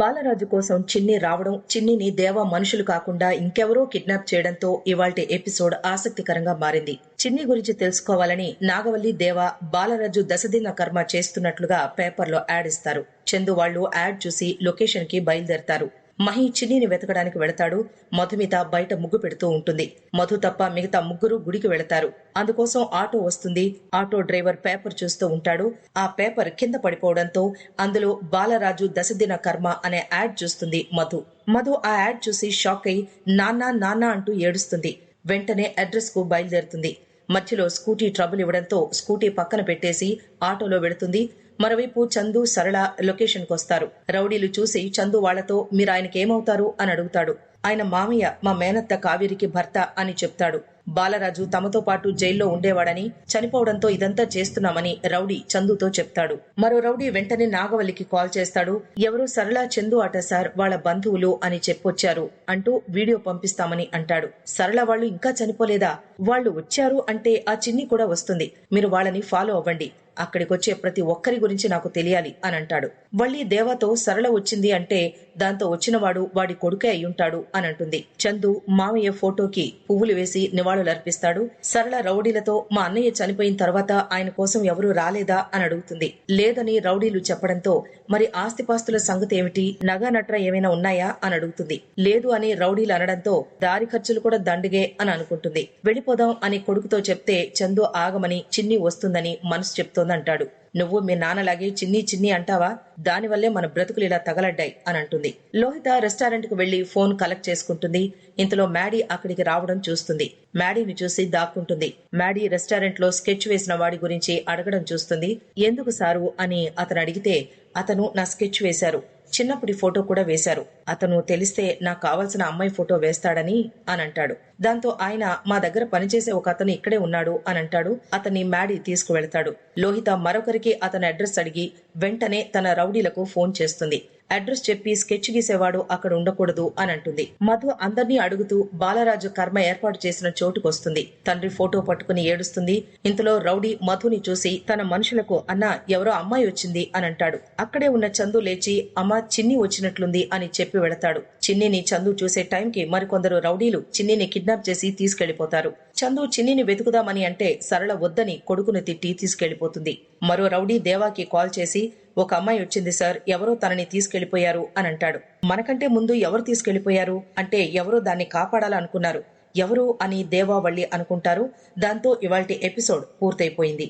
బాలరాజు కోసం చిన్ని రావడం చిన్నిని దేవ మనుషులు కాకుండా ఇంకెవరో కిడ్నాప్ చేయడంతో ఇవాల్టి ఎపిసోడ్ ఆసక్తికరంగా మారింది. చిన్ని గురించి తెలుసుకోవాలని నాగవల్లి దేవ బాలరాజు దశదిన కర్మ చేస్తున్నట్లుగా పేపర్లో యాడ్ ఇస్తారు. చందు వాళ్ళు యాడ్ చూసి లొకేషన్కి బయలుదేరతారు. మహి చిన్నిని వెతకడానికి వెళతాడు. మధుమిత బయట ముగ్గు పెడుతూ ఉంటుంది. మధు తప్ప మిగతా ముగ్గురు గుడికి వెళతారు. అందుకోసం ఆటో వస్తుంది. ఆటో డ్రైవర్ పేపర్ చూస్తూ ఉంటాడు. ఆ పేపర్ కింద పడిపోవడంతో అందులో బాలరాజు దశదిన కర్మ అనే యాడ్ చూస్తుంది మధు. మధు ఆ యాడ్ చూసి షాక్ అయి నాన్న నాన్న అంటూ ఏడుస్తుంది. వెంటనే అడ్రస్కు బయలుదేరుతుంది. మధ్యలో స్కూటీ ట్రబుల్ ఇవ్వడంతో స్కూటీ పక్కన పెట్టేసి ఆటోలో వెళుతుంది. మరోవైపు చందు సరళ లొకేషన్కు వస్తారు. రౌడీలు చూసి చందు వాళ్ళతో మీరు ఆయనకి ఏమవుతారు అని అడుగుతాడు. ఆయన మామయ్య మా మేనత్త కావేరికి భర్త అని చెప్తాడు. బాలరాజు తమతో పాటు జైల్లో ఉండేవాడని చనిపోవడంతో ఇదంతా చేస్తున్నామని రౌడీ చందుతో చెప్తాడు. మరో రౌడీ వెంటనే నాగవల్లికి కాల్ చేస్తాడు. ఎవరు సరళ చందు అట సార్ వాళ్ళ బంధువులు అని చెప్పొచ్చారు అంటూ వీడియో పంపిస్తామని అంటాడు. సరళ వాళ్ళు ఇంకా చనిపోలేదా? వాళ్ళు వచ్చారు అంటే ఆ చిన్ని కూడా వస్తుంది. మీరు వాళ్ళని ఫాలో అవ్వండి. అక్కడికొచ్చే ప్రతి ఒక్కరి గురించి నాకు తెలియాలి అని అంటాడు. వల్లి దేవతో సరళ వచ్చింది అంటే దాంతో వచ్చినవాడు వాడి కొడుకే అయ్యుంటాడు అని అంటుంది. చందు మామయ్య ఫోటోకి పువ్వులు వేసి నివాళులర్పిస్తాడు. సరళ రౌడీలతో మా అన్నయ్య చనిపోయిన తర్వాత ఆయన కోసం ఎవరూ రాలేదా అని అడుగుతుంది. లేదని రౌడీలు చెప్పడంతో మరి ఆస్తిపాస్తుల సంగతి ఏమిటి? నగ నట్ర ఏమైనా ఉన్నాయా అని అడుగుతుంది. లేదు అని రౌడీలు అనడంతో దారి ఖర్చులు కూడా దండిగే అని అనుకుంటుంది. వెళ్ళిపోదాం అని కొడుకుతో చెప్తే చందు ఆగమని చిన్ని వస్తుందని మనసు అంటాడు నువ్వు మీ నాన్నలాగే చిన్ని చిన్ని అంటావా? దానివల్లే మన బ్రతుకులు ఇలా తగలడ్డాయి అని అంటుంది. లోహిత రెస్టారెంట్కు వెళ్ళి ఫోన్ కలెక్ట్ చేసుకుంటుంది. ఇంతలో మ్యాడీ అక్కడికి రావడం చూస్తుంది. మ్యాడీని చూసి దాక్కుంటుంది. మ్యాడీ రెస్టారెంట్లో స్కెచ్ వేసిన వాడి గురించి అడగడం చూస్తుంది. ఎందుకు సారు? అని అతను అడిగితే అతను నా స్కెచ్ వేశారు. చిన్నప్పటి ఫోటో కూడా వేశారు. అతను తెలిస్తే నాకు కావలసిన అమ్మాయి ఫోటో వేస్తాడని అని అంటాడు దాంతో ఆయన మా దగ్గర పనిచేసే ఒక అతను ఇక్కడే ఉన్నాడు అని అంటాడు అతన్ని మ్యాడీ తీసుకువెళ్తాడు. లోహిత మరొకరికి అతని అడ్రస్ అడిగి వెంటనే తన రౌడీలకు ఫోన్ చేస్తుంది. అడ్రస్ చెప్పి స్కెచ్ గీసేవాడు అక్కడ ఉండకూడదు అని అంటుంది. మధు అందర్నీ అడుగుతూ బాలరాజు కర్మ ఏర్పాటు చేసిన చోటుకొస్తుంది. తండ్రి ఫోటో పట్టుకుని ఏడుస్తుంది. ఇంతలో రౌడీ మధుని చూసి తన మనుషులకు అన్న ఎవరో అమ్మాయి వచ్చింది అని అంటాడు. అక్కడే ఉన్న చందు లేచి అమ్మ చిన్ని వచ్చినట్లుంది అని చెప్పి వెళతాడు చిన్నిని చందు చూసే టైంకి మరికొందరు రౌడీలు చిన్నిని కిడ్నాప్ చేసి తీసుకెళ్ళిపోతారు చందు చిన్నిని వెతుకుదామని అంటే సరళ వద్దని కొడుకును తిట్టి తీసుకెళ్ళిపోతుంది మరో రౌడీ దేవాకి కాల్ చేసి ఒక అమ్మాయి వచ్చింది సార్ ఎవరో తనని తీసుకెళ్ళిపోయారు అని అంటాడు. మనకంటే ముందు ఎవరు తీసుకెళ్ళిపోయారు అంటే ఎవరో దాన్ని కాపాడాలనుకున్నారు? ఎవరు అని దేవా వల్లి అనుకుంటారు? దాంతో ఇవాల్టి ఎపిసోడ్ పూర్తయిపోయింది.